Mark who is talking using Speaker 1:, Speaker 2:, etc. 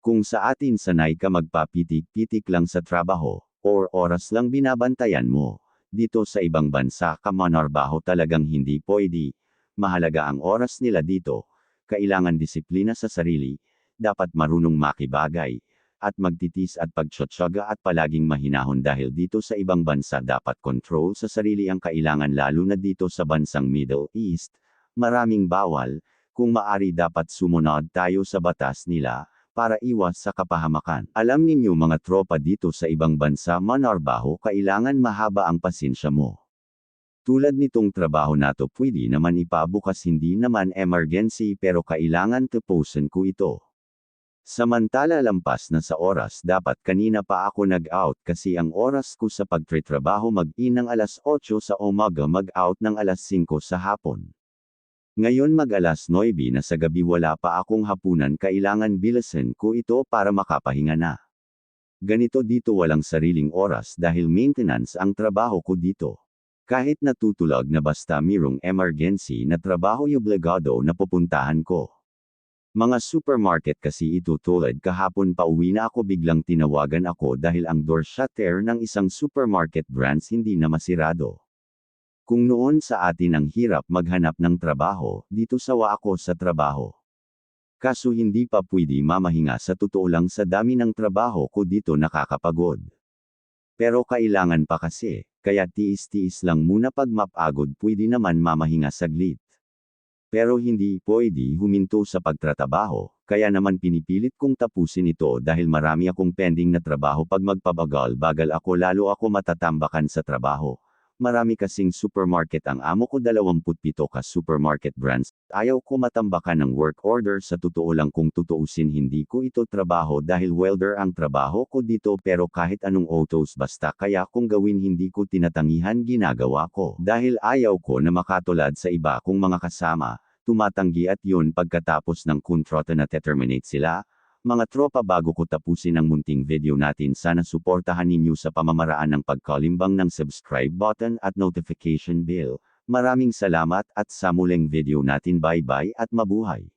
Speaker 1: Kung sa atin sanay ka magpapitik-pitik lang sa trabaho, or oras lang binabantayan mo, dito sa ibang bansa ka manarbaho talagang hindi pwede. Mahalaga ang oras nila dito. Kailangan disiplina sa sarili, dapat marunong makibagay, at magtitis at pagtsotsaga at palaging mahinahon dahil dito sa ibang bansa dapat control sa sarili ang kailangan lalo na dito sa bansang Middle East, maraming bawal, kung maari dapat sumunod tayo sa batas nila, para iwas sa kapahamakan. Alam ninyo mga tropa dito sa ibang bansa manarbaho kailangan mahaba ang pasensya mo. Tulad nitong trabaho na to pwede naman ipabukas hindi naman emergency pero kailangan tapusin ko ito. Samantala lampas na sa oras dapat kanina pa ako nag-out kasi ang oras ko sa pagtritrabaho mag-in ng alas 8 sa umaga mag-out ng alas 5 sa hapon. Ngayon mag alas 9 na sa gabi wala pa akong hapunan kailangan bilasan ko ito para makapahinga na. Ganito dito walang sariling oras dahil maintenance ang trabaho ko dito. Kahit natutulog na basta mirong emergency na trabaho yung obligado na pupuntahan ko. Mga supermarket kasi ito tulad kahapon pa uwi na ako biglang tinawagan ako dahil ang door shutter ng isang supermarket brands hindi na masirado. Kung noon sa atin ang hirap maghanap ng trabaho, dito sawa ako sa trabaho. Kaso hindi pa pwede mamahinga sa totoo lang sa dami ng trabaho ko dito nakakapagod. Pero kailangan pa kasi, kaya tiis-tiis lang muna pag mapagod pwede naman mamahinga saglit. Pero hindi pwede huminto sa pagtratrabaho, kaya naman pinipilit kong tapusin ito dahil marami akong pending na trabaho pag magpabagal-bagal ako lalo ako matatambakan sa trabaho. Marami kasing supermarket ang amo ko 27 ka supermarket brands. Ayaw ko matambakan ng work order sa totoo lang kung tutuusin hindi ko ito trabaho dahil welder ang trabaho ko dito pero kahit anong autos basta kaya kung gawin hindi ko tinatangihan ginagawa ko. Dahil ayaw ko na makatulad sa iba kong mga kasama, tumatanggi at yun pagkatapos ng kontrata na terminate sila, mga tropa bago ko tapusin ang munting video natin sana suportahan ninyo sa pamamaraan ng pagkalimbang ng subscribe button at notification bell. Maraming salamat at sa muling video natin bye bye at mabuhay.